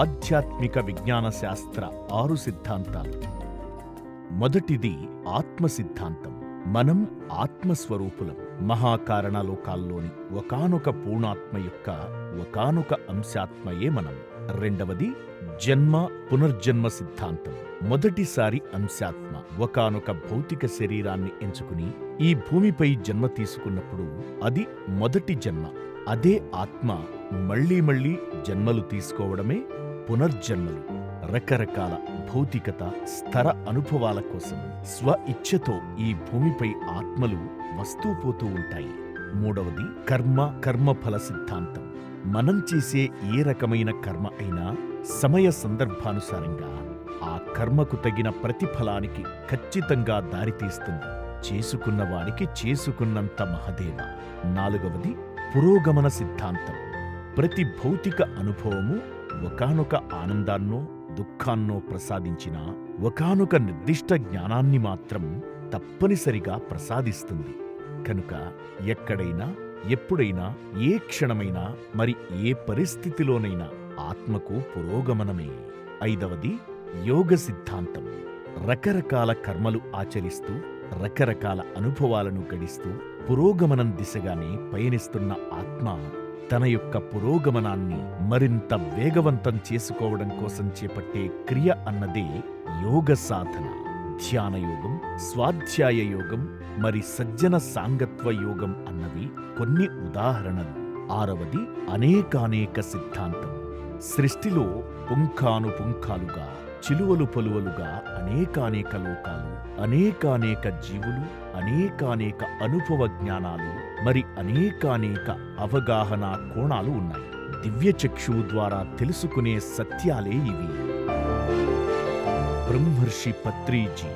ఆధ్యాత్మిక విజ్ఞాన శాస్త్ర ఆరు సిద్ధాంతాలు. మొదటిది ఆత్మ సిద్ధాంతం మనం ఆత్మస్వరూపులం. మహాకారణలోకాల్లోని ఒకానొక పూర్ణాత్మ యొక్క ఒకానొక అంశాత్మయే మనం. రెండవది జన్మ పునర్జన్మ సిద్ధాంతం. మొదటిసారి అంశాత్మ ఒకానొక భౌతిక శరీరాన్ని ఎంచుకుని ఈ భూమిపై జన్మ తీసుకున్నప్పుడు అది మొదటి జన్మ. అదే ఆత్మ మళ్ళీ మళ్ళీ జన్మలు తీసుకోవడమే పునర్జన్మలు రకరకాల భౌతికత స్థర అనుభవాల కోసం స్వ ఇచ్ఛతో ఈ భూమిపై ఆత్మలు వస్తూ పోతూ ఉంటాయి. మూడవది కర్మ కర్మఫల సిద్ధాంతం. మనం చేసే ఏ రకమైన కర్మ అయినా సమయ సందర్భానుసారంగా ఆ కర్మకు తగిన ప్రతిఫలానికి ఖచ్చితంగా దారితీస్తుంది చేసుకున్న వారికి చేసుకున్నంత మహదేవ. నాలుగవది పురోగమన సిద్ధాంతం. ప్రతి భౌతిక అనుభవము ఒకానొక ఆనందాన్నో దుఃఖాన్నో ప్రసాదించిన ఒకానొక నిర్దిష్ట జ్ఞానాన్ని మాత్రం తప్పనిసరిగా ప్రసాదిస్తుంది. కనుక ఎక్కడైనా ఎప్పుడైనా ఏ క్షణమైనా మరి ఏ పరిస్థితిలోనైనా ఆత్మకు పురోగమనమే. ఐదవది యోగ సిద్ధాంతం. రకరకాల కర్మలు ఆచరిస్తూ రకరకాల అనుభవాలను గడిస్తూ పురోగమనం దిశగానే పయనిస్తున్న ఆత్మ తన యొక్క పురోగమనాన్ని మరింత వేగవంతం చేసుకోవడం కోసం చేపట్టే క్రియ అన్నదే యోగ సాధన. ధ్యాన యోగం స్వాధ్యాయ యోగం మరి సజ్జన సాంగత్వ యోగం అన్నవి కొన్ని ఉదాహరణలు. ఆరవది అనేకానేక సిద్ధాంతం. సృష్టిలో పుంఖానుపుంఖాలుగా చిలువలు పలువలుగా అనేకానేక లోకాలు అనేకానేక జీవులు అనేకానేక అనుభవ జ్ఞానాలు మరి అనేకానేక అవగాహన కోణాలు ఉన్నాయి. దివ్య చక్షువు ద్వారా తెలుసుకునే సత్యాలే ఇవి. బ్రహ్మర్షి పత్రీజీ